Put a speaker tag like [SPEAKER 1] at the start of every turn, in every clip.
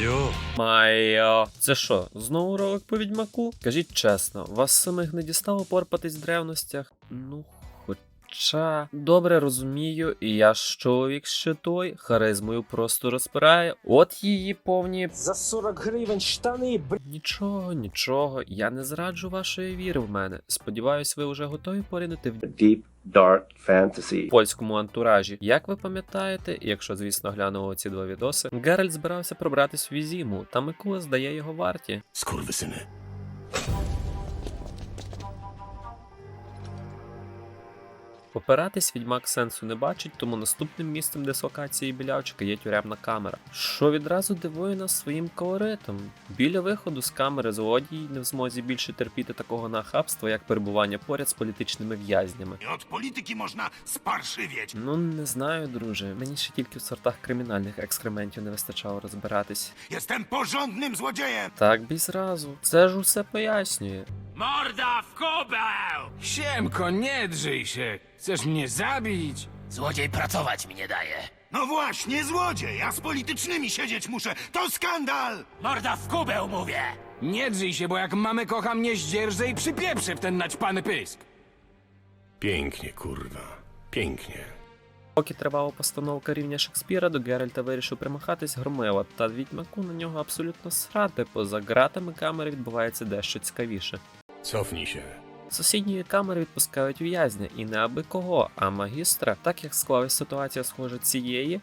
[SPEAKER 1] Йо.
[SPEAKER 2] Майо. Це що, знову ролик по відьмаку? Кажіть чесно, вас самих не дістало порпатись в древностях? Ну, хоча добре розумію, і я ж чоловік ще той, харизмою просто розпирає. От її повні.
[SPEAKER 3] За 40 гривень штани, б...
[SPEAKER 2] Нічого, нічого, я не зраджу вашої віри в мене. Сподіваюсь, ви вже готові поринути в
[SPEAKER 4] deep, dark fantasy.
[SPEAKER 2] польському антуражі. Як ви пам'ятаєте, якщо звісно глянули ці два відоси, Геральт збирався пробратись в Візіму, та Микула здає його варті.
[SPEAKER 1] Скурвисини.
[SPEAKER 2] Попиратись відьмак сенсу не бачить, тому наступним місцем дислокації білявчика є тюремна камера, що відразу дивує нас своїм колоритом. Біля виходу з камери злодій не в змозі більше терпіти такого нахабства, як перебування поряд з політичними в'язнями.
[SPEAKER 5] I od polityki można sparszywieć.
[SPEAKER 2] Ну не знаю, друже. Мені ще тільки в сортах кримінальних екскрементів не вистачало розбиратись.
[SPEAKER 5] Jestem porządnym złodziejem.
[SPEAKER 2] Так бій зразу. Це ж усе пояснює.
[SPEAKER 5] Morda w kubeł!
[SPEAKER 6] Siemko, nie drzyj się! Chcesz mnie zabić?
[SPEAKER 7] Złodziej pracować mi nie daje.
[SPEAKER 5] No właśnie, złodziej! Ja z politycznymi siedzieć muszę! To skandal!
[SPEAKER 7] Morda w kubeł mówię!
[SPEAKER 6] Nie drzyj się, bo jak mamy kocha mnie zdzierżę i przypieprzę w ten naćpany pysk.
[SPEAKER 1] Pięknie, kurwa. Pięknie.
[SPEAKER 2] Поки тривала постановка рівня Шекспіра, до Геральта вирішив примахатись громила, та відьмаку на нього абсолютно срати, поза ґратами камери відбувається дещо цікавіше.
[SPEAKER 1] Cofnij się.
[SPEAKER 2] З сусідньої камери відпускають в'язня, і не аби кого, а магістра, так як склалась ситуація схожа цієї.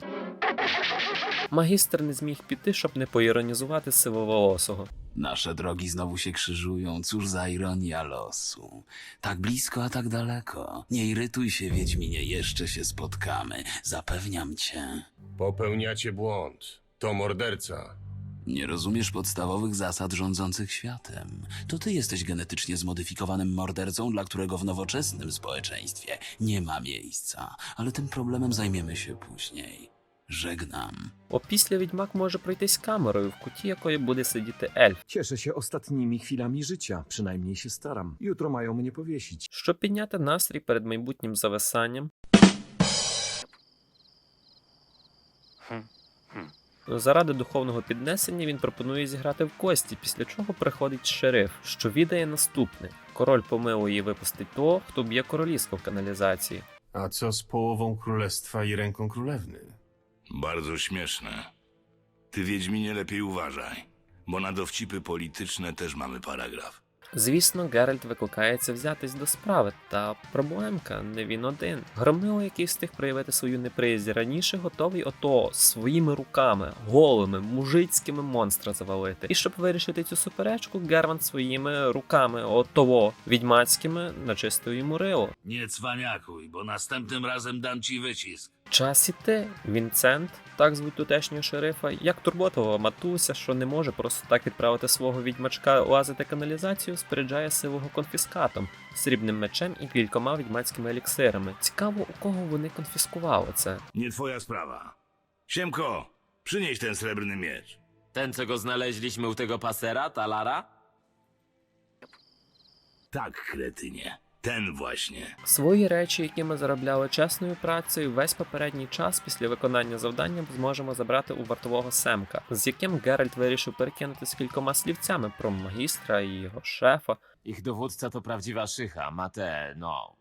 [SPEAKER 2] Магістр не зміг піти, щоб не поіронізувати сивоволосого.
[SPEAKER 8] Nasze drogi znowu się krzyżują, cóż za ironia losu. Tak blisko, a tak daleko. Nie irytuj się, Wiedźminie, jeszcze się spotkamy. Zapewniam cię.
[SPEAKER 1] Popełniacie błąd. To morderca.
[SPEAKER 8] Nie rozumiesz podstawowych zasad rządzących światem. To ty jesteś genetycznie zmodyfikowanym mordercą, dla którego w nowoczesnym społeczeństwie nie ma miejsca. Ale tym problemem zajmiemy się później. Żegnam.
[SPEAKER 2] Опісля відьмак може пройтись камерою, в куті якої буде сидіти ельф.
[SPEAKER 3] Cieszę się ostatnimi chwilami życia, przynajmniej się staram. Jutro mają mnie powiesić.
[SPEAKER 2] Щоб підняти настрій перед майбутнім зависанням. Заради духовного піднесення він пропонує зіграти в кості, після чого приходить шериф, що відає наступне: король помилує і випустить того, хто б'є королівську в каналізації.
[SPEAKER 1] A co z połową królestwa i ręką królewny?
[SPEAKER 5] Bardzo śmieszne. Ty, Wiedźminie, lepiej uważaj, bo na dowcipy polityczne też mamy paragraf.
[SPEAKER 2] Звісно, Геральт викликається взятись до справи, та проблемка не він один. Громило, який встиг проявити свою неприязнь раніше, готовий ото своїми руками, голими, мужицькими монстра завалити. І щоб вирішити цю суперечку, Гервант своїми руками, отово відьмацькими, начистив йому рило.
[SPEAKER 7] Nie cwaniakuj, bo następnym razem dam ci wycisk.
[SPEAKER 2] Час іти. Вінцент, так звуть тутешнього шерифа, як турботова матуся, що не може просто так відправити свого відьмачка лазити каналізацію, споряджає сивого конфіскатом, срібним мечем і кількома відьмацькими еліксирами. Цікаво, у кого вони конфіскували це.
[SPEAKER 5] Nie twoja sprawa. Siemko, przynieś ten srebrny miecz.
[SPEAKER 7] Ten, co go znaleźliśmy u tego pasera, Talara?
[SPEAKER 5] Tak, kretynie. Ten właśnie.
[SPEAKER 2] Свої речі, які ми заробляли чесною працею, весь попередній час після виконання завдання зможемо забрати у вартового Семка, з яким Геральт вирішив перекинутися кількома слівцями про магістра і його шефа.
[SPEAKER 7] Ich dowódca to prawdziwa szycha, ma te, no,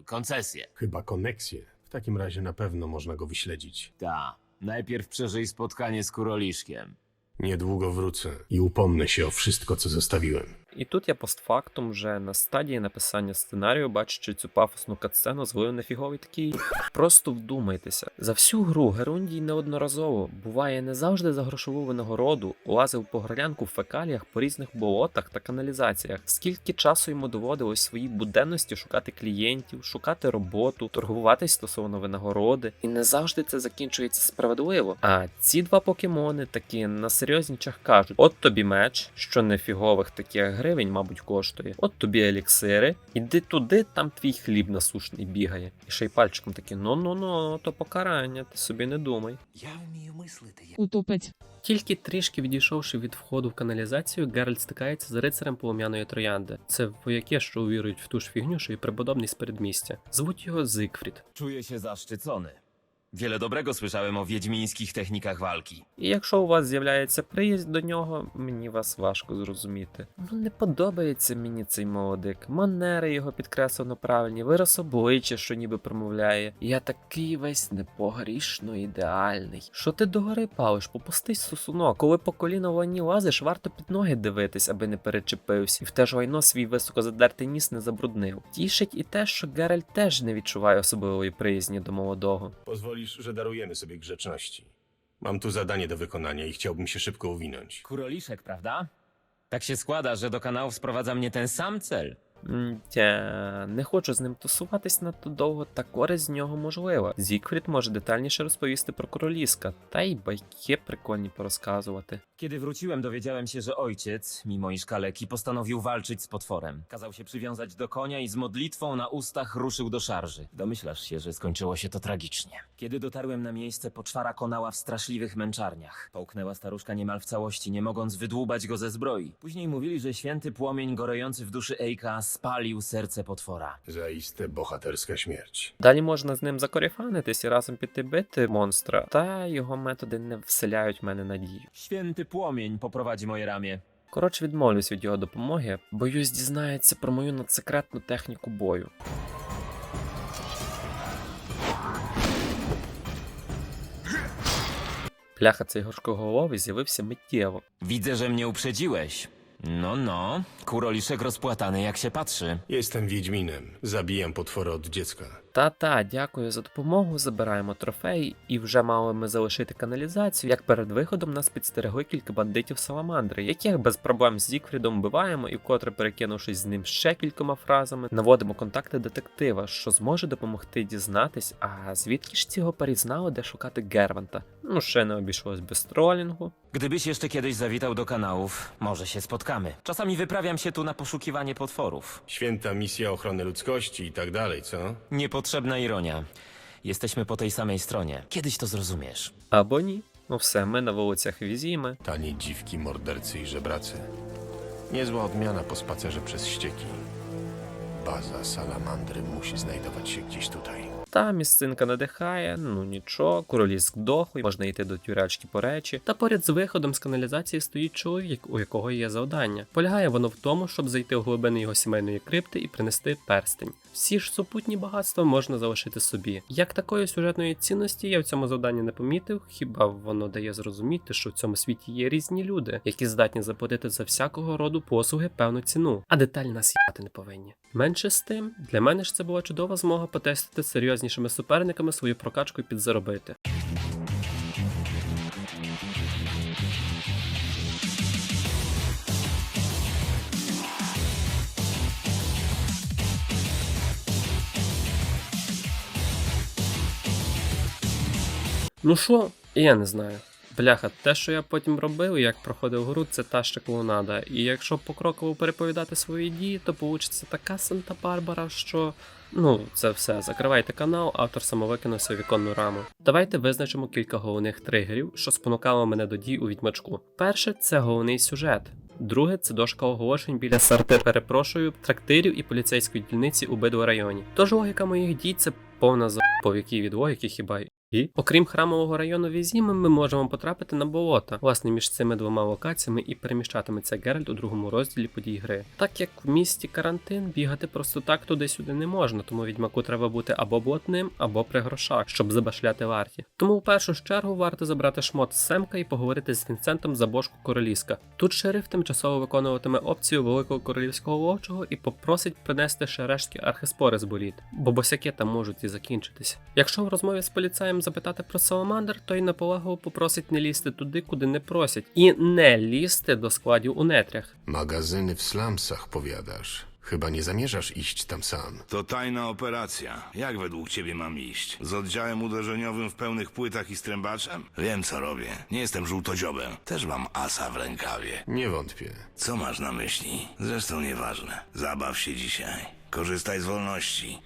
[SPEAKER 7] y, koncesje.
[SPEAKER 1] Chyba koneksję. W takim razie na pewno można go wyśledzić.
[SPEAKER 7] Ta, najpierw przeżyj spotkanie z Kuroliszkiem.
[SPEAKER 1] Niedługo wrócę i upomnę się o wszystko, co zostawiłem.
[SPEAKER 2] І тут я постфактум вже на стадії написання сценарію, бачачи цю пафосну катсцену, злив на фіговий такий. Просто вдумайтеся. За всю гру Герундій неодноразово буває не завжди за грошову винагороду, лазив по горлянку в фекаліях по різних болотах та каналізаціях. Скільки часу йому доводилось своїй буденності шукати клієнтів, шукати роботу, торгуватись стосовно винагороди, і не завжди це закінчується справедливо. А ці два покемони такі на серйознічах кажуть: от тобі меч, що не фігових таких гривень, мабуть, коштує. От тобі еліксири, іди туди, там твій хліб насушний бігає. І ще й пальчиком такі: ну ну ну, то покарання, ти собі не думай.
[SPEAKER 8] Ja umію мислити.
[SPEAKER 9] Утопець.
[SPEAKER 2] Тільки трішки відійшовши від входу в каналізацію, Геральт стикається з рицарем полум'яної троянди. Це вояки, що увірують в ту ж фігню, що і преподобний з передмістя. Звуть його Зигфрід.
[SPEAKER 7] Czuję się zaszczycony. Wiele dobrego słyszałem o wiedźmińskich technikach walki.
[SPEAKER 10] І якщо у вас з'являється приїзд до нього, мені вас важко зрозуміти. Ну не подобається мені цей молодик. Манери його підкреслено правильні, вираз обличчя, що ніби промовляє. Я такий весь непогрішно ідеальний. Що ти догори палиш? Попустись сусунок. Коли по коліна в лані лазиш, варто під ноги дивитись, аби не перечепився, і в те ж лайно свій високо задертий ніс не забруднив. Тішить і те, що Геральт теж не відчуває особливої приязні до молодого.
[SPEAKER 1] Pozwolisz, że darujemy sobie grzeczności. Mam tu zadanie do wykonania i chciałbym się szybko uwinąć.
[SPEAKER 7] Kuroliszek, prawda? Tak się składa, że do kanału sprowadza mnie ten sam cel.
[SPEAKER 10] М, Тя, не хочу з ним тусуватись надто довго, та користь з нього можлива. Зікфрід може детальніше розповісти про короліска, та й байки прикольні порозказувати.
[SPEAKER 7] Kiedy wróciłem, dowiedziałem się, że ojciec, mimo iż kaleki, postanowił walczyć z potworem. Kazał się przywiązać do konia i z modlitwą na ustach ruszył do szarży. Domyślasz się, że skończyło się to tragicznie. Kiedy dotarłem na miejsce, poczwara konała w straszliwych męczarniach. Połknęła staruszka niemal w całości, nie mogąc wydłubać go ze zbroi. Później mówili, że święty płomień gorejący w duszy Ejka spalił serce potwora.
[SPEAKER 1] Zaiste bohaterska śmierć.
[SPEAKER 10] Далі можна з ним закоріфанитись і разом піти бити монстра, та його методи не вселяють в мене надію.
[SPEAKER 7] Święty płomień poprowadzi moje ramię.
[SPEAKER 10] Коротше, відмовлюсь від його допомоги, боюсь, дізнається про мою надсекретну техніку бою. Пляха цей горшкоголовий з'явився миттєво.
[SPEAKER 7] Widzę, że mnie uprzedziłeś. No, no, kuroliszek rozpłatany jak się patrzy.
[SPEAKER 1] Jestem Wiedźminem. Zabijam potwory od dziecka.
[SPEAKER 10] Та-та, дякую за допомогу. Забираємо трофей, і вже мали ми залишити каналізацію. Як перед виходом нас підстерегли кілька бандитів саламандри, яких без проблем з Зікфрідом вбиваємо, і вкотре перекинувшись з ним ще кількома фразами, наводимо контакти детектива, що зможе допомогти дізнатись, а звідки ж ці гопарі знали, де шукати Герванта. Ну ще не обійшлось без тролінгу.
[SPEAKER 7] Gdybyś jeszcze kiedyś zawitał do kanałów, może się spotkamy. Czasami wyprawiam się tu na poszukiwanie potworów.
[SPEAKER 1] Święta misja ochrony ludzkości i tak dalej, co?
[SPEAKER 7] Niepotrzebna ironia. Jesteśmy po tej samej stronie. Kiedyś to zrozumiesz.
[SPEAKER 10] Або ні. Ну все, ми на вулицях Візіми.
[SPEAKER 1] Tanie dziwki, mordercy i żebracy. Niezła odmiana po spacerze przez ścieki. Baza salamandry musi znajdować się gdzieś tutaj.
[SPEAKER 10] Та місцинка надихає, ну нічого, королівськ дохлий, можна йти до тюрячки по речі. Та поряд з виходом з каналізації стоїть чоловік, у якого є завдання. Полягає воно в тому, щоб зайти в глибини його сімейної крипти і принести перстень. Всі ж супутні багатства можна залишити собі. Як такої сюжетної цінності я в цьому завданні не помітив, хіба воно дає зрозуміти, що в цьому світі є різні люди, які здатні заплатити за всякого роду послуги певну ціну, а деталі нас їбати не повинні. Менше з тим, для мене ж це була чудова змога потестити з серйознішими суперниками свою прокачку підзаробити. Ну що, я не знаю. Бляха, те, що я потім робив, як проходив гру, це та ще клоунада. І якщо покроково переповідати свої дії, то получиться така Санта-Барбара, що. Ну, це все. Закривайте канал, автор самовикинувся віконну раму. Давайте визначимо кілька головних тригерів, що спонукало мене до дій у відьмачку. Перше це головний сюжет. Друге це дошка оголошень біля сарти, перепрошую, трактирів і поліцейської дільниці у Бидво районі. Тож логіка моїх дій це повна за по якій від логіки хіба і окрім храмового району Візіми, ми можемо потрапити на болота. Власне, між цими двома локаціями і переміщатиметься Геральт у другому розділі подій гри. Так як в місті карантин, бігати просто так туди-сюди не можна, тому відьмаку треба бути або блатним, або при грошах, щоб забашляти варті. Тому в першу чергу варто забрати шмот Семка і поговорити з Вінсентом за бошку королівська. Тут шериф тимчасово виконуватиме опцію великого королівського ловчого і попросить принести ще рештки архиспори з боліт, бо босяки там можуть і закінчитися. Якщо в розмові з поліцаєм запитати про саламандр, то й наполегливо попросить не лізти туди, куди не просять, і не лізти до складів у нетрях.
[SPEAKER 1] Magazyny w slumsach, powiadasz. Chyba nie zamierzasz iść tam sam.
[SPEAKER 5] To tajna operacja. Jak według ciebie mam iść? Z oddziałem uderzeniowym w pełnych płytach i strębaczem? Wiem, co robię. Nie jestem żółtodziobem. Też mam asa w rękawie.
[SPEAKER 1] Nie wątpię.
[SPEAKER 5] Co masz na myśli? Zresztą nieważne. Zabaw się dzisiaj. Korzystaj z wolności.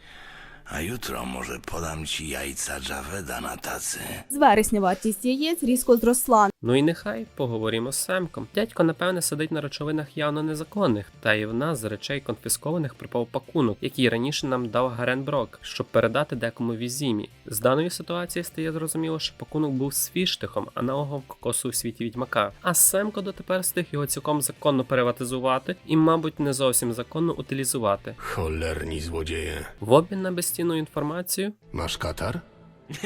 [SPEAKER 5] A jutro może podam ci jajca Javeda na tacy.
[SPEAKER 11] З вересня вартість яєць різко зросла.
[SPEAKER 10] Ну і нехай поговоримо з Семком. Дядько, напевне, сидить на речовинах явно незаконних, та і в нас з речей конфіскованих припав пакунок, який раніше нам дав Гарен Брок, щоб передати декому візімі. З даної ситуації стає зрозуміло, що пакунок був свіштихом, а наогов кокосу у світі відьмака. А Семко дотепер встиг його цілком законно приватизувати і, мабуть, не зовсім законно утилізувати.
[SPEAKER 1] Cholerni złodzieje.
[SPEAKER 10] В обмін на безцінну інформацію
[SPEAKER 1] Masz katar?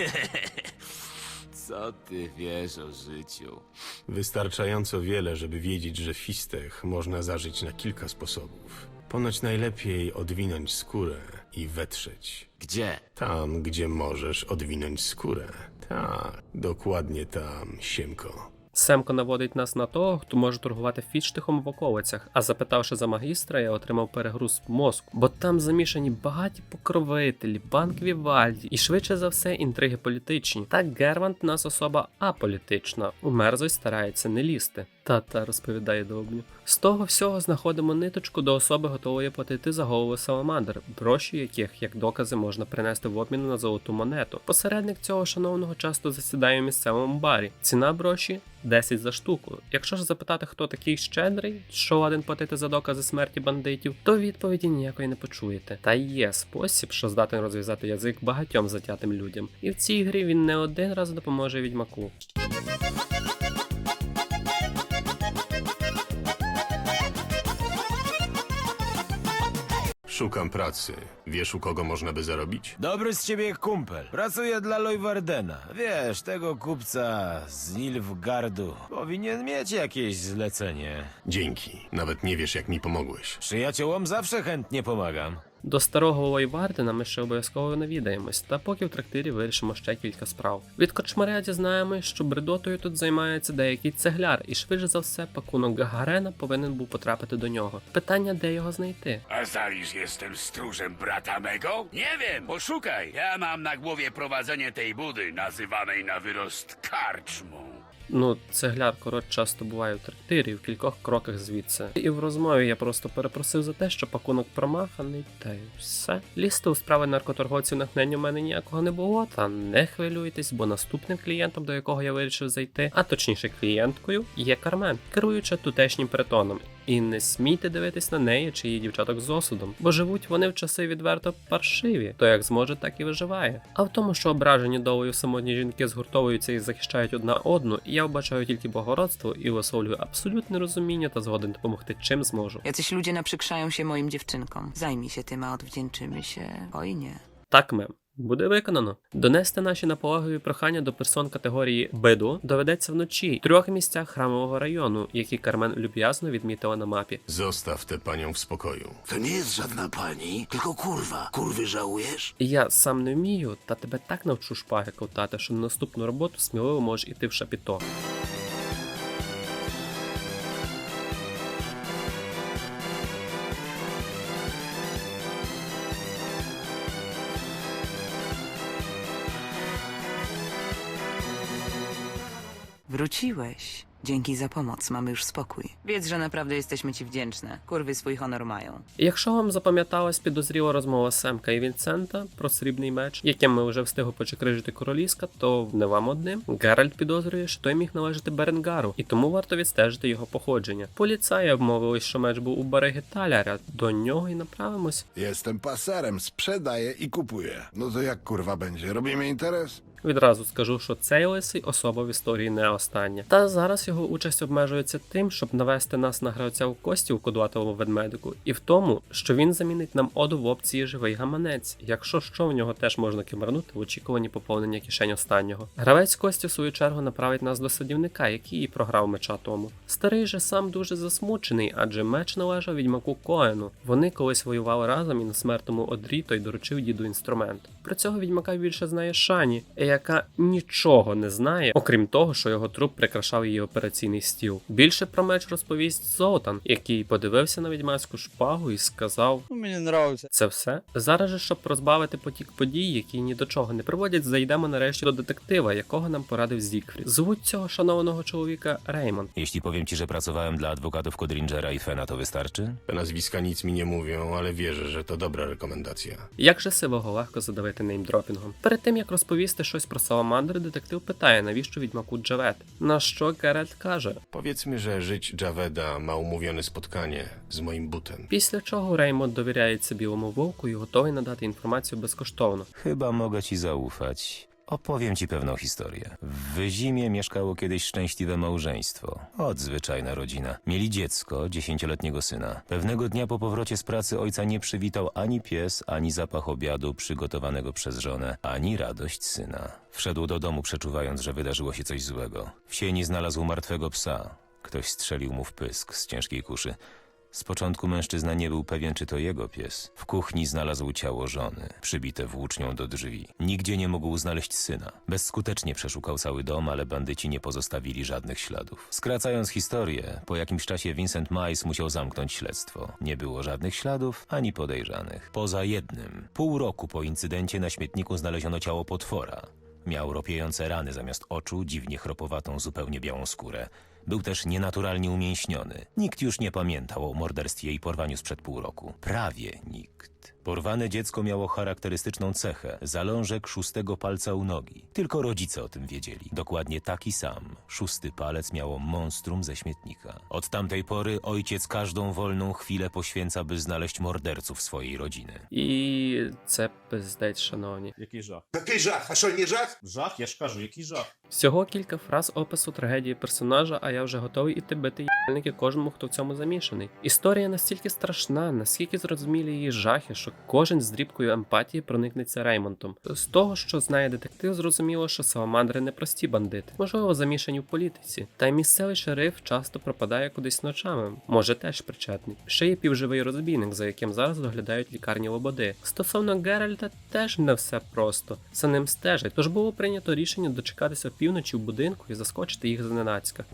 [SPEAKER 8] Co ty wiesz o życiu?
[SPEAKER 1] Wystarczająco wiele, żeby wiedzieć, że fistech można zażyć na kilka sposobów. Ponoć najlepiej odwinąć skórę i wetrzeć.
[SPEAKER 8] Gdzie?
[SPEAKER 1] Tam, gdzie możesz odwinąć skórę. Tak, dokładnie tam, Siemko.
[SPEAKER 10] Семко наводить нас на того, хто може торгувати фідштихом в околицях, а запитавши за магістра, я отримав перегруз мозку, бо там замішані багаті покровителі, банк Вівальді і швидше за все інтриги політичні. Так Гервант нас особа аполітична, у мерзость старається не лізти. Та-та розповідає Довбню. З того всього знаходимо ниточку до особи, готової платити за голову саламандр, гроші яких, як докази, можна принести в обмін на золоту монету. Посередник цього шановного часто засідає в місцевому барі. Ціна броші 10 за штуку. Якщо ж запитати, хто такий щедрий, що ладен платити за докази смерті бандитів, то відповіді ніякої не почуєте. Та є спосіб, що здатен розв'язати язик багатьом затятим людям. І в цій грі він не один раз допоможе відьмаку.
[SPEAKER 1] Szukam pracy. Wiesz, u kogo można by zarobić?
[SPEAKER 12] Dobry z ciebie kumpel. Pracuję dla Lojwardena. Wiesz, tego kupca z Nilfgardu. Powinien mieć jakieś zlecenie.
[SPEAKER 1] Dzięki. Nawet nie wiesz, jak mi pomogłeś.
[SPEAKER 12] Przyjaciołom zawsze chętnie pomagam.
[SPEAKER 10] До старого Лойвардена ми ще обов'язково навідаємось, та поки в трактирі вирішимо ще кілька справ. Від кочмаря дізнаємось, що бредотою тут займається деякий цегляр, і швидше за все пакунок Гагарена повинен був потрапити до нього. Питання, де його знайти.
[SPEAKER 13] A zaliż jestem stróżem brata mego? Nie wiem, poszukaj. Ja mam na głowie prowadzenie tej budy, nazywanej na wyrost karczmą.
[SPEAKER 10] Ну, цегляр коротше часто буває в трактирі в кількох кроках звідси. І в розмові я просто перепросив за те, що пакунок промаханий, та й все. Лізти у справи наркоторговців натхнення в мене ніякого не було, та не хвилюйтесь, бо наступним клієнтом, до якого я вирішив зайти, а точніше клієнткою, є Кармен, керуюча тутешнім притоном. І не смійте дивитись на неї чи її дівчаток з осудом, бо живуть вони в часи відверто паршиві, то як зможе, так і виживає. А в тому, що ображені долею самотні жінки згуртовуються і захищають одна одну, я вбачаю тільки богородство і висловлюю абсолютне розуміння та згоден допомогти чим зможу.
[SPEAKER 14] Jacyś ludzie naprzykrzają się moim dziewczynkom. Zajmij się tym, a odwdzięczymy się hojnie.
[SPEAKER 10] Так, мем. Буде виконано. Донести наші наполегливі прохання до персон категорії биду доведеться вночі в трьох місцях храмового району, які Кармен люб'язно відмітила на мапі.
[SPEAKER 1] Zostaw tę panią w spokoju.
[SPEAKER 13] To nie jest żadna pani, tylko kurwa. Kurwy żałujesz?
[SPEAKER 10] Я сам не вмію, та тебе так навчу шпаги ковтати, що на наступну роботу сміливо можеш іти в шапіто.
[SPEAKER 14] Wróciłeś. Dzięki za pomoc, mamy już spokój. Wiedz, że naprawdę jesteśmy ci wdzięczne. Kurwy swój honor mają.
[SPEAKER 10] Якщо вам запам'яталась підозріла розмова Семка і Вінсента про срібний меч, яким ми вже встигли почекрижити королівська, то не вам одним. Геральт підозрює, що той міг належати Беренгару, і тому варто відстежити його походження. Поліцаї обмовились, що меч був у береги Таляря. До нього і направимось.
[SPEAKER 13] Jestem paserem, sprzedaję i kupuję. No to jak kurwa będzie? Robimy interes?
[SPEAKER 10] Відразу скажу, що цей лисий особа в історії не остання. Та зараз його участь обмежується тим, щоб навести нас на гравця в кості у кодуватому ведмедику, і в тому, що він замінить нам оду в опції живий гаманець, якщо що в нього теж можна кимернути в очікуванні поповнення кишень останнього. Гравець кості в свою чергу направить нас до садівника, який і програв меча тому. Старий же сам дуже засмучений, адже меч належав відьмаку Коену. Вони колись воювали разом і на смертному одрі той доручив діду інструмент. Про цього відьмака більше знає Шані, яка нічого не знає, окрім того, що його труп прикрашав її операційний стіл. Більше про меч розповість Золтан, який подивився на відьмацьку шпагу і сказав:
[SPEAKER 15] Ну, мені нравиться.
[SPEAKER 10] це все. Зараз же, щоб розбавити потік подій, які ні до чого не приводять, зайдемо нарешті до детектива, якого нам порадив Зікфрід. Звуть цього шанованого чоловіка Реймонд.
[SPEAKER 12] Jeśli powiem ci, że pracowałem dla adwokatów Codringera i Fena, to wystarczy?
[SPEAKER 1] Te nazwiska nic mi nie mówią, ale wierzę, że to dobra rekomendacja.
[SPEAKER 10] Як же сивого легко задавити неймдропінгом? Перед тим як розповісти щось про саламандри, детектив питає, навіщо відьмаку Джавет. На що Геральт каже.
[SPEAKER 1] Powiedzmy, że żyć Javeda ma umówione spotkanie z moim butem.
[SPEAKER 10] Після чого Реймонд довіряється білому вовку і готовий надати інформацію безкоштовно.
[SPEAKER 12] Chyba mogę ci zaufać. Opowiem ci pewną historię. W Wyzimie mieszkało kiedyś szczęśliwe małżeństwo. Odzwyczajna rodzina. Mieli dziecko, dziesięcioletniego syna. Pewnego dnia po powrocie z pracy ojca nie przywitał ani pies, ani zapach obiadu przygotowanego przez żonę, ani radość syna. Wszedł do domu, przeczuwając, że wydarzyło się coś złego. W sieni znalazł martwego psa. Ktoś strzelił mu w pysk z ciężkiej kuszy. Z początku mężczyzna nie był pewien, czy to jego pies. W kuchni znalazł ciało żony, przybite włócznią do drzwi. Nigdzie nie mógł znaleźć syna. Bezskutecznie przeszukał cały dom, ale bandyci nie pozostawili żadnych śladów. Skracając historię, po jakimś czasie Vincent Mice musiał zamknąć śledztwo. Nie było żadnych śladów ani podejrzanych. Poza jednym. Pół roku po incydencie na śmietniku znaleziono ciało potwora. Miał ropiejące rany zamiast oczu, dziwnie chropowatą, zupełnie białą skórę. Był też nienaturalnie umięśniony. Nikt już nie pamiętał o morderstwie i porwaniu sprzed pół roku. Prawie nikt. Porwane dziecko miało charakterystyczną cechę zalążek szóstego palca u nogi. Tylko rodzice o tym wiedzieli. Dokładnie taki sam. Szósty palec miało monstrum ze śmietnika. Od tamtej pory ojciec każdą wolną chwilę poświęca, by znaleźć morderców swojej rodziny.
[SPEAKER 10] І це пиздець, шановні.
[SPEAKER 15] Який жах?
[SPEAKER 13] Який жах? А що, не жах?
[SPEAKER 15] Жах, я ж кажу, який жах.
[SPEAKER 10] Всього кілька фраз опису трагедії персонажа, а я вже готовий іти бити їбальники кожному, хто в цьому замішаний. Історія настільки страшна, наскільки зрозумілі її жахи, що кожен з дрібкою емпатії проникнеться Реймонтом. З того, що знає детектив, зрозуміло, що саламандри не прості бандити, можливо, замішані в політиці. Та й місцевий шериф часто пропадає кудись ночами, може теж причетний. Ще є півживий розбійник, за яким зараз доглядають лікарні Лободи. Стосовно Геральта, теж не все просто. За ним стежать, тож було прийнято рішення дочекатися півночі в будинку і заскочити їх зненацька.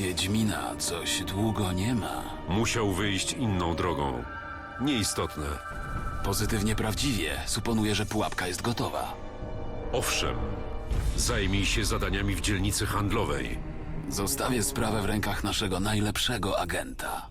[SPEAKER 8] Wiedźmina coś długo nie ma.
[SPEAKER 13] Musiał wyjść inną drogą. Nieistotne.
[SPEAKER 8] Pozytywnie prawdziwie. Suponuję, że pułapka jest gotowa.
[SPEAKER 13] Owszem, zajmij się zadaniami w dzielnicy handlowej.
[SPEAKER 8] Zostawię sprawę w rękach naszego najlepszego agenta.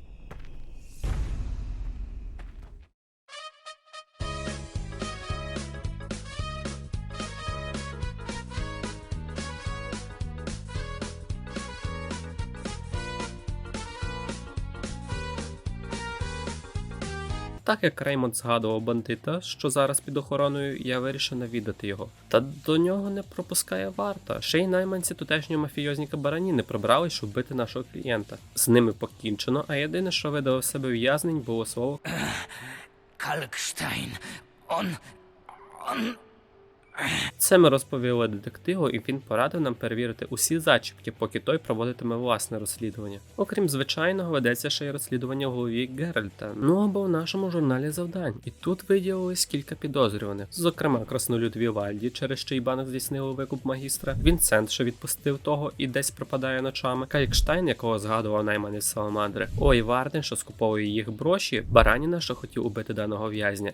[SPEAKER 10] Так як Реймонд згадував бандита, що зараз під охороною, я вирішив навідати його. Та до нього не пропускає варта. Ще й найманці тутешнього мафіозніка барані не прибрались, щоб бити нашого клієнта. З ними покінчено, а єдине, що видало себе в'язнень, було слово
[SPEAKER 13] Калкштайн. Он. on...
[SPEAKER 10] Це ми розповіли детективу, і він порадив нам перевірити усі зачіпки, поки той проводитиме власне розслідування. Окрім звичайного, ведеться ще й розслідування в голові Геральта, ну або в нашому журналі завдань. І тут виділились кілька підозрюваних, зокрема краснолюд Вівальді, через чий банк здійснили викуп магістра, Вінсент, що відпустив того і десь пропадає ночами, Калікштайн, якого згадував найман із Саламандри, Ой Варден, що скуповує їх броші, Бараніна, що хотів убити даного в'язня.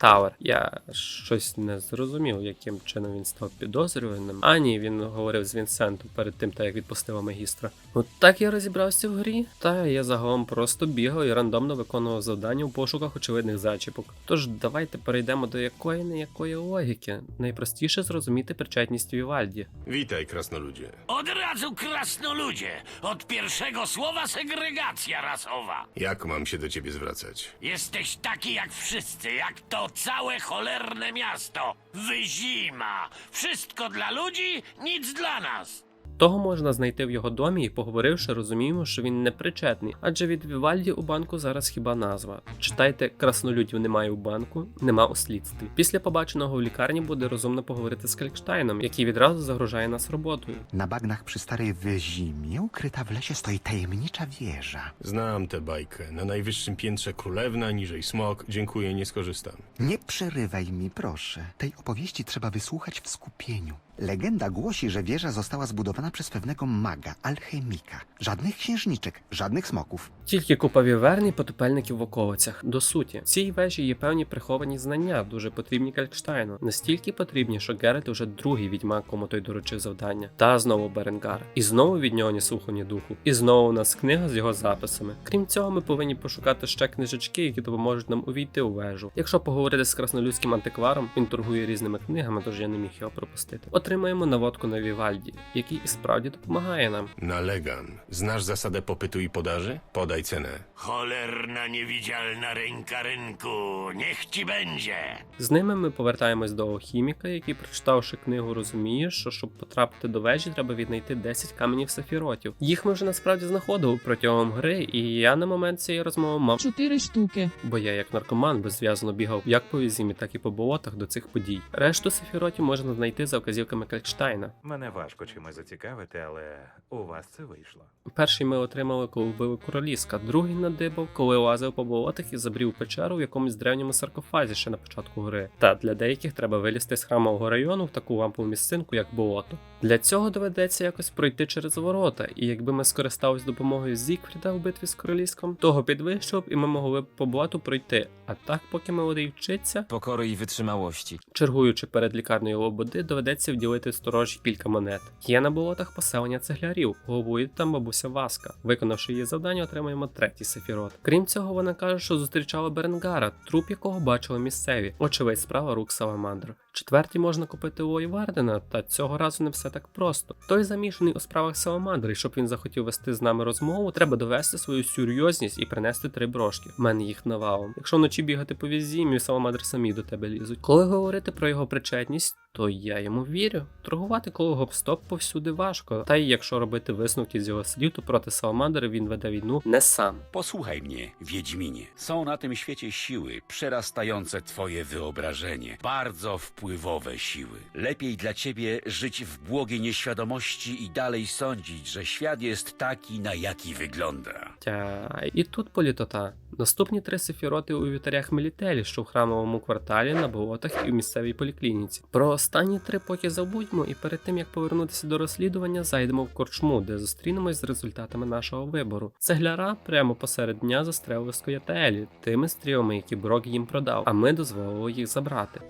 [SPEAKER 10] Тауер. Я щось не зрозумів, яким чином він став підозрюваним. А ні, він говорив з Вінсентом перед тим, та як відпустила магістра. Ну так я розібрався в грі. Та я загалом просто бігав і рандомно виконував завдання в пошуках очевидних зачіпок. Тож давайте перейдемо до якої не якої логіки. Найпростіше зрозуміти причетність Вівальді.
[SPEAKER 1] Witaj, krasnoludzie.
[SPEAKER 13] Od razu krasnoludzie. Od pierwszego słowa segregacja rasowa.
[SPEAKER 1] Jak mam się do ciebie zwracać?
[SPEAKER 13] Jesteś taki jak wszyscy, jak to całe cholerne miasto. Wyzima. Wszystko dla ludzi, nic dla nas.
[SPEAKER 10] Того можна знайти в його домі і поговоривши, розуміємо, що він не причетний, адже від Вівальді у банку зараз хіба назва. Читайте, краснолюдів немає у банку, нема у слідстві. Після побаченого в лікарні буде розумно поговорити з Калькштайном, який відразу загрожає нас роботою.
[SPEAKER 16] Na bagnach przy starej wyzimie ukryta w lesie stoi tajemnicza wieża.
[SPEAKER 1] Znam tę bajkę. Na najwyższym piętrze królewna, niżej smok. Dziękuję, nie skorzystam.
[SPEAKER 16] Nie przerywaj mi, proszę. Tej opowieści trzeba wysłuchać w skupieniu. Legenda głosi, że wieża została zbudowana przez pewnego maga, alchemika. Żadnych księżniczek, żadnych smoków.
[SPEAKER 10] Тільки купа віверн і потопельників в оковицях. До суті, в цій вежі є певні приховані знання, дуже потрібні Калькштайну. Настільки потрібні, що Герет уже другий відьмак, кому той доручив завдання. Та знову Беренгар. І знову від нього ні слуху, ні духу. І знову у нас книга з його записами. Крім цього, ми повинні пошукати ще книжечки, які допоможуть нам увійти у вежу. Якщо поговорити з краснолюдським антикваром, він торгує різними книгами, тож я не міг його пропустити. Отримаємо наводку на Вівальді, який і справді допомагає нам.
[SPEAKER 1] Nalegan. Znasz zasadę popytu i podaży? Podaj cenę.
[SPEAKER 13] Cholerna niewidzialna ręka rynku, niech ci będzie.
[SPEAKER 10] З ними ми повертаємось до алхіміка, який, прочитавши книгу, розуміє, що щоб потрапити до вежі, треба віднайти 10 каменів сафіротів. Їх ми вже насправді знаходили протягом гри, і я на момент цієї розмови мав
[SPEAKER 9] 4 штуки.
[SPEAKER 10] бо я як наркоман беззв'язано бігав як по візімі, так і по болотах до цих подій. Решту сафіротів можна знайти за вказівками Кальчтайна.
[SPEAKER 17] Мене важко чимось зацікавити, але у вас це вийшло.
[SPEAKER 10] Перший ми отримали, коли вбили короліска, другий надибав, коли лазив по болотах і забрів печеру в якомусь древньому саркофазі ще на початку гри. Та для деяких треба вилізти з храмового району в таку лампову місцинку, як болото. Для цього доведеться якось пройти через ворота, і якби ми скористались допомогою Зікфріда в битві з короліском, того підвищив, і ми могли б по болоту пройти. А так, поки молодий вчиться,
[SPEAKER 7] Покори і витримаłości.
[SPEAKER 10] Чергуючи перед лікарнею Лободи, доведеться вділити сторожі кілька монет. Є на болотах поселення цеглярів, головує там бабуся Васка. Виконавши її завдання, отримаємо третій сефірот. Крім цього, вона каже, що зустрічала Беренгара, труп якого бачили місцеві. Очевидь, справа рук Саламандр. Четвертій можна купити у Вардена, та цього разу не все так просто. Той замішаний у справах Саламандри, щоб він захотів вести з нами розмову, треба довести свою серйозність і принести три брошки. В мене їх навалом. Якщо вночі бігати по візімі, Саламандри самі до тебе лізуть. Коли говорити про його причетність, то я йому вірю. Торгувати коло гоп-стоп повсюди важко. Та й якщо робити wysnuki з його слів, то проти Саламандри він веде війну не сам.
[SPEAKER 13] Posłuchaj mnie, Wiedźminie. Są na tym świecie siły przerastające twoje wyobrażenie. Bardzo wpływowe siły. Lepiej dla ciebie żyć w błogiej nieświadomości i dalej sądzić, że świat jest taki, na jaki wygląda.
[SPEAKER 10] Тя, і тут політота. Наступні три сефіроти у вівтарях Мелітелі, що в храмовому кварталі, на болотах і в місцевій поліклініці. Про останні три поки забудьмо, і перед тим як повернутися до розслідування, зайдемо в корчму, де зустрінемось з результатами нашого вибору. Цегляра прямо посеред дня застрелили Скоятелі, тими стрілами, які Брок їм продав, а ми дозволили їх забрати.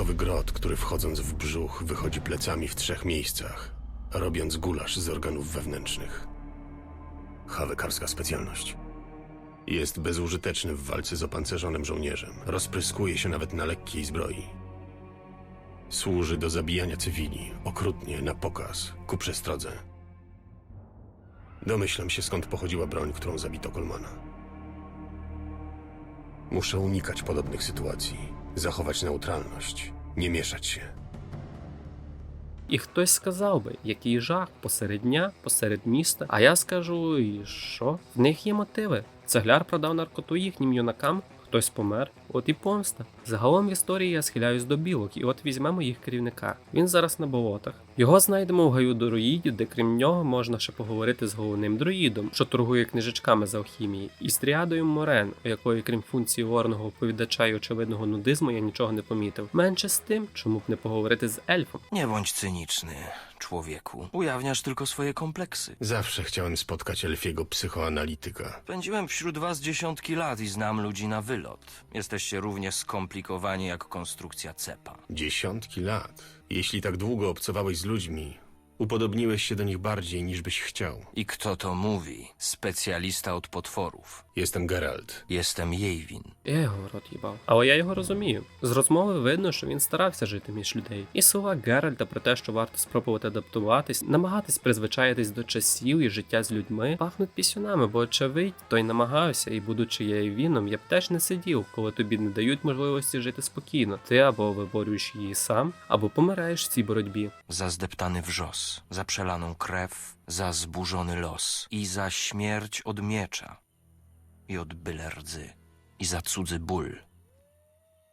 [SPEAKER 1] Rozpryskowy grot, który wchodząc w brzuch wychodzi plecami w trzech miejscach, robiąc gulasz z organów wewnętrznych. Hawekarska specjalność. Jest bezużyteczny w walce z opancerzonym żołnierzem. Rozpryskuje się nawet na lekkiej zbroi. Służy do zabijania cywili, okrutnie, na pokaz, ku przestrodze. Domyślam się, skąd pochodziła broń, którą zabito Kolmana. Muszę unikać podobnych sytuacji, zachować neutralność, nie mieszać się.
[SPEAKER 10] І хтось сказав би, який жах посеред дня, посеред міста. А я скажу, і що? В них є мотиви. Цегляр продав наркоту їхнім юнакам, хтось помер, от і помста. Загалом в історії я схиляюсь до білок, і от візьмемо їх керівника. Він зараз на болотах. Його знайдемо в гаю друїдів, де крім нього можна ще поговорити з головним друїдом, що торгує книжечками з алхімії, і з тріадою Морен, у якої, крім функції горного оповідача і очевидного нудизму, я нічого не помітив. Менше з тим, чому б не поговорити з ельфом.
[SPEAKER 18] Nie bądź cyniczny, człowieku. Ujawniasz tylko swoje kompleksy.
[SPEAKER 1] Zawsze chciałem spotkać elfiego psychoanalityka.
[SPEAKER 18] Pędziłem wśród was dziesiątki lat i znam ludzi na wylot. Jesteście równie skomplikowani jak konstrukcja cepa.
[SPEAKER 1] Dziesiątki lat. Jeśli tak długo obcowałeś z ludźmi, upodobniłeś się do nich bardziej niż byś chciał.
[SPEAKER 18] I kto to mówi? Specjalista od potworów.
[SPEAKER 1] Jestem Geralt.
[SPEAKER 18] Jestem Jejwin.
[SPEAKER 10] Я його рот їбав. Але я його розумію. З розмови видно, що він старався жити між людей. І слова Геральта про те, що варто спробувати адаптуватись, намагатись призвичаїтись до часів і життя з людьми, пахнуть пісюнами, бо очевидь, той намагався, і будучи я віном, я б теж не сидів, коли тобі не дають можливості жити спокійно. Ти або виборюєш її сам, або помираєш в цій боротьбі.
[SPEAKER 18] Zazdeptany wrzos. Za przelaną krew, za zburzony los i za śmierć od miecza i od byle rdzy i za cudzy ból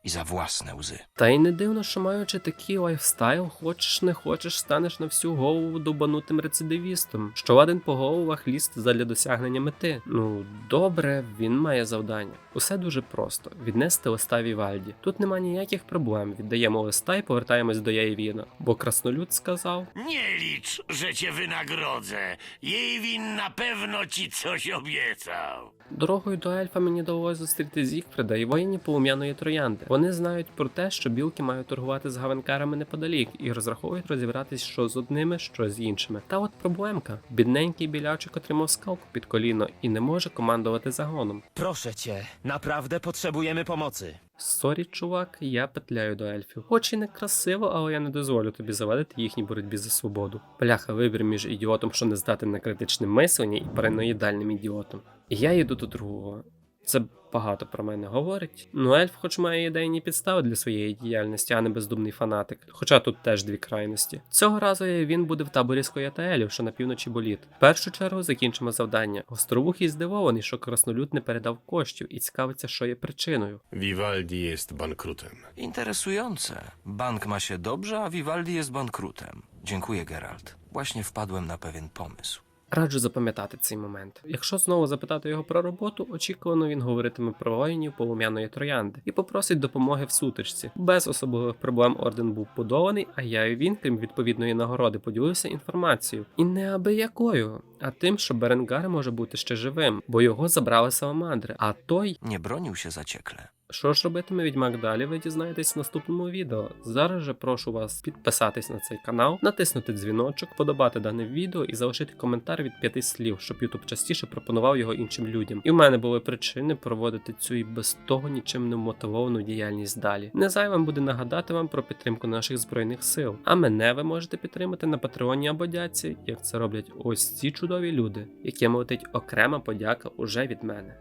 [SPEAKER 18] i za własne łzy.
[SPEAKER 10] Та й не дивно, що маючи такий лайфстайл, хочеш не хочеш, станеш на всю голову довбанутим рецидивістом, що ладен по головах лізти задля досягнення мети. Ну добре, він має завдання. Усе дуже просто: віднести листа Вівальді. Тут нема ніяких проблем. Віддаємо листа і повертаємось до Яєвіна. Бо краснолюд сказав:
[SPEAKER 5] Nie licz, że cię wynagrodzę. Jej win na pewno ci coś obiecał.
[SPEAKER 10] Дорогою до ельфа мені довелося зустріти Зігфрида і воїнів полум'яної троянди. Вони знають про те, що білки мають торгувати з гавенкарами неподалік і розраховують розібратись що з одними, що з іншими. Та от проблемка: бідненький білячик отримав скалку під коліно і не може командувати загоном.
[SPEAKER 7] Proszę cię, naprawdę potrzebujemy pomocy.
[SPEAKER 10] Сорі, чувак, я петляю до ельфів. Хоч і не красиво, але я не дозволю тобі завадити їхній боротьбі за свободу. Бляха, вибір між ідіотом, що не здатен на критичне мислення, і параноїдальним ідіотом. Я йду до другого. Це багато про мене говорить. Ну, ельф, хоч має ідейні підстави для своєї діяльності, а не бездумний фанатик. Хоча тут теж дві крайності. Цього разу він буде в таборі Скоятаелів, що на півночі боліт. В першу чергу закінчимо завдання. Островухий здивований, що краснолюд не передав коштів і цікавиться, що є причиною.
[SPEAKER 1] Vivaldi jest bankrutem.
[SPEAKER 18] Interesujące. Bank ma się dobrze, a Vivaldi jest bankrutem. Dziękuję, Geralt. Właśnie wpadłem na pewien pomysł.
[SPEAKER 10] Раджу запам'ятати цей момент. Якщо знову запитати його про роботу, очікувано він говоритиме про воїнів полум'яної троянди і попросить допомоги в сутичці. Без особливих проблем орден був подоланий, а я і він, крім відповідної нагороди, поділився інформацією. І не аби якою, а тим, що Беренгар може бути ще живим, бо його забрали саламандри, а той.
[SPEAKER 18] Bronił się zaciekle.
[SPEAKER 10] Що ж робитиме відьмак далі, ви дізнаєтесь в наступному відео. Зараз же прошу вас підписатись на цей канал, натиснути дзвіночок, подобати дане відео і залишити коментар від п'яти слів, щоб Ютуб частіше пропонував його іншим людям. І в мене були причини проводити цю і без того нічим не мотивовану діяльність далі. Не зайвим буде нагадати вам про підтримку наших збройних сил. А мене ви можете підтримати на патреоні або дяці, як це роблять ось ці чудові люди, яким летить окрема подяка уже від мене.